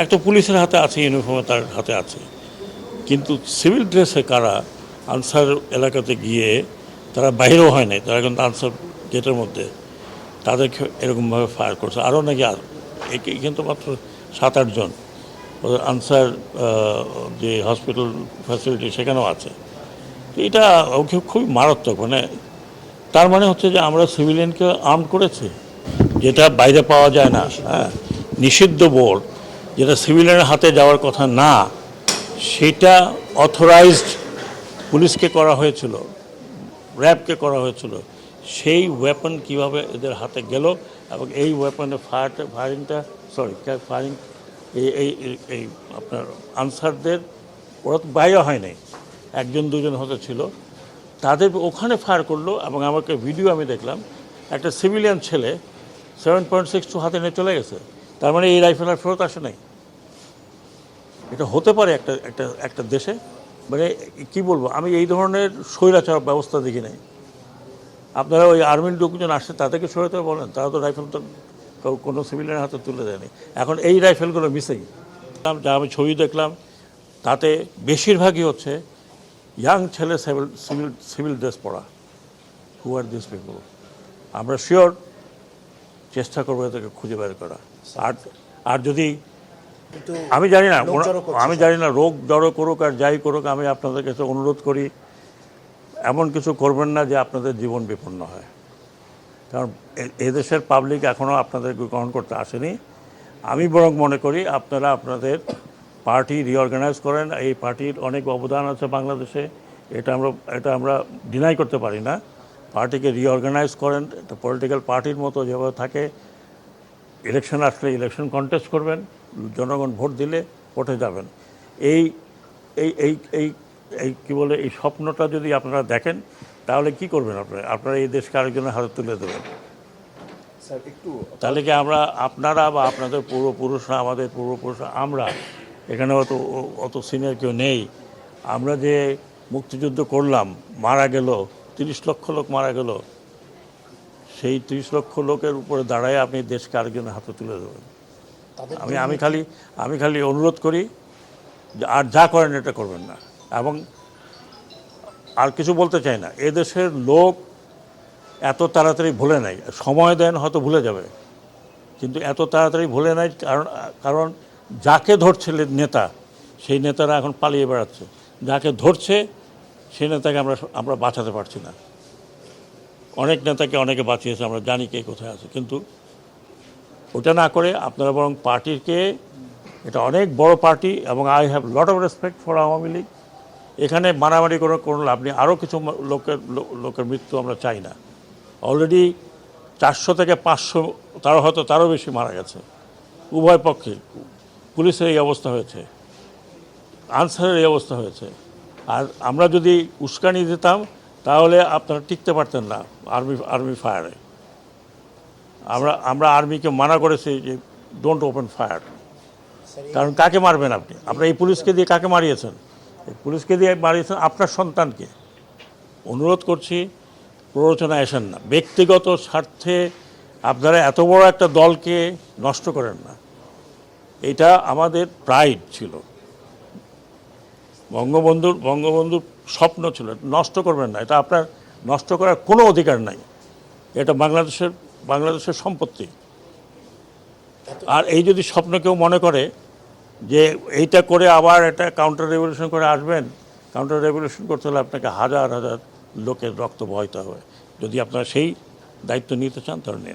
এক তো পুলিশের হাতে আছে ইউনিফর্মে তার হাতে আছে। কিন্তু সিভিল ড্রেসে কারা আনসার এলাকাতে গিয়ে তারা বাইরেও হয় নাই, তারা কিন্তু আনসার গেটের মধ্যে, তাদেরকে এরকমভাবে ফায়ার করছে। আরও নাকি আর কিন্তু মাত্র সাত আটজন ওদের আনসার যে হসপিটাল ফ্যাসিলিটি সেখানেও আছে। তো এটা ওকে খুবই মারাত্মক মানে তার মানে হচ্ছে যে আমরা সিভিলিয়ানকে আর্ম করেছি, যেটা বাইরে পাওয়া যায় না হ্যাঁ? নিষিদ্ধ বোর্ড যেটা সিভিলিয়ানের হাতে যাওয়ার কথা না, সেটা অথরাইজড পুলিশকে করা হয়েছিল, র্যাবকে করা হয়েছিল। সেই ওয়েপন কীভাবে এদের হাতে গেল এবং এই ওয়েপনের ফায়ার ফায়ারিংটা সরি ফায়ারিং এই এই, এই- এই আপনার আনসারদের, ওরা তো বাইরে হয় নাই। একজন, দুজন হতে ছিল। তাদের ওখানে ফায়ার করল এবং আমাকে ভিডিও আমি দেখলাম, একটা সিভিলিয়ান ছেলে সেভেন পয়েন্ট সিক্স টু হাতে নিয়ে চলে গেছে। তার মানে এই রাইফেল আর ফেরত আসে নাই। এটা হতে পারে একটা একটা একটা দেশে। মানে কি বলব, আমি এই ধরনের স্বৈরাচার ব্যবস্থা দেখি নাই। আপনারা ওই আর্মির লোকজন আসছে তাদেরকে সরাতে বলেন, তারা তো রাইফেল তো কোনো সিভিলিয়ানের হাতে তুলে দেয়নি। এখন এই রাইফেলগুলো মিসেই যা আমি ছবি দেখলাম, তাতে বেশিরভাগই হচ্ছে ইয়াং ছেলে সিভিল সিভিল সিভিল ড্রেস পরা। হু আর দিস পিপল আমরা শিওর চেষ্টা করব এদেরকে খুঁজে বের করা। আর আর যদি আমি জানি না আমি জানি না রোগ জড়ো করুক আর যাই করুক আমি আপনাদের কাছে অনুরোধ করি এমন কিছু করবেন না যে আপনাদের জীবন বিপন্ন হয়। কারণ এদেশের পাবলিক এখনও আপনাদেরকে গ্রহণ করতে আসেনি। আমি বরং মনে করি আপনারা আপনাদের পার্টি রিঅর্গানাইজ করেন। এই পার্টির অনেক অবদান আছে বাংলাদেশে। এটা আমরা এটা আমরা ডিনাই করতে পারি না। পার্টিকে রিঅর্গানাইজ করেন। পলিটিক্যাল পার্টির মতো যেভাবে থাকে ইলেকশন আসলে ইলেকশন কন্টেস্ট করবেন। জনগণ ভোট দিলে ভোটে যাবেন। এই এই এই এই এই কী বলে এই স্বপ্নটা যদি আপনারা দেখেন তাহলে কি করবেন আপনারা আপনারা এই দেশকে আরেকজনের হাতে তুলে দেবেন। তাহলে কি আমরা আপনারা বা আপনাদের পূর্বপুরুষরা আমাদের পূর্বপুরুষরা আমরা এখানে অত অত সিনিয়র কেউ নেই। আমরা যে মুক্তিযুদ্ধ করলাম মারা গেল তিরিশ লক্ষ লোক মারা গেল সেই তিরিশ লক্ষ লোকের উপরে দাঁড়ায় আপনি দেশকে আরেকজনের হাতে তুলে দেবেন। আমি আমি খালি আমি খালি অনুরোধ করি যে আর যা করেন এটা করবেন না। এবং আর কিছু বলতে চাই না। এদেশের লোক এত তাড়াতাড়ি ভুলে নাই। সময় দেন হয়তো ভুলে যাবে। কিন্তু এত তাড়াতাড়ি ভুলে নাই কারণ কারণ যাকে ধরছে নেতা সেই নেতারা এখন পালিয়ে বেড়াচ্ছে। যাকে ধরছে সেই নেতাকে আমরা আমরা বাঁচাতে পারছি না। অনেক নেতাকে অনেকে বাঁচিয়েছে আমরা জানি কে কোথায় আছে। কিন্তু ওটা না করে আপনারা বরং পার্টিকে, এটা অনেক বড় পার্টি এবং I have lot of respect for Awami League. এখানে মারামারি করে কোনো লাভ নেই। আরও কিছু লোকের লোকের মৃত্যু আমরা চাই না। অলরেডি চারশো থেকে পাঁচশো, তারও হয়তো তারও বেশি মারা গেছে। উভয় পক্ষে পুলিশের এই অবস্থা হয়েছে। আনসারের এই অবস্থা হয়েছে। আর আমরা যদি উস্কানি দিতাম, তাহলে আপনারা টিকতে পারতেন না আর্মি আর্মি ফায়ারে। আমরা আমরা আর্মিকে মানা করেছি যে ডোন্ট ওপেন ফায়ার কারণ কাকে মারবেন আপনি? আপনার এই পুলিশকে দিয়ে কাকে মারিয়েছেন? এই পুলিশকে দিয়ে মারিয়েছেন আপনার সন্তানকে। অনুরোধ করছি প্ররোচনা আসেন না। ব্যক্তিগত স্বার্থে আপনারা এত বড় একটা দলকে নষ্ট করেন না। এটা আমাদের প্রাইড ছিল। বঙ্গবন্ধুর বঙ্গবন্ধুর স্বপ্ন ছিল নষ্ট করবেন না। এটা আপনার নষ্ট করার কোনো অধিকার নাই। এটা বাংলাদেশের বাংলাদেশের সম্পত্তি। আর এই যদি স্বপ্ন কেউ মনে করে যে এইটা করে আবার এটা কাউন্টার রেভলিউশন করে আসবেন কাউন্টার রেভলিউশন করতে হলে আপনাকে হাজার হাজার লোকের রক্ত বহাইতে হবে। যদি আপনারা সেই দায়িত্ব নিতে চান তাহলে নিন।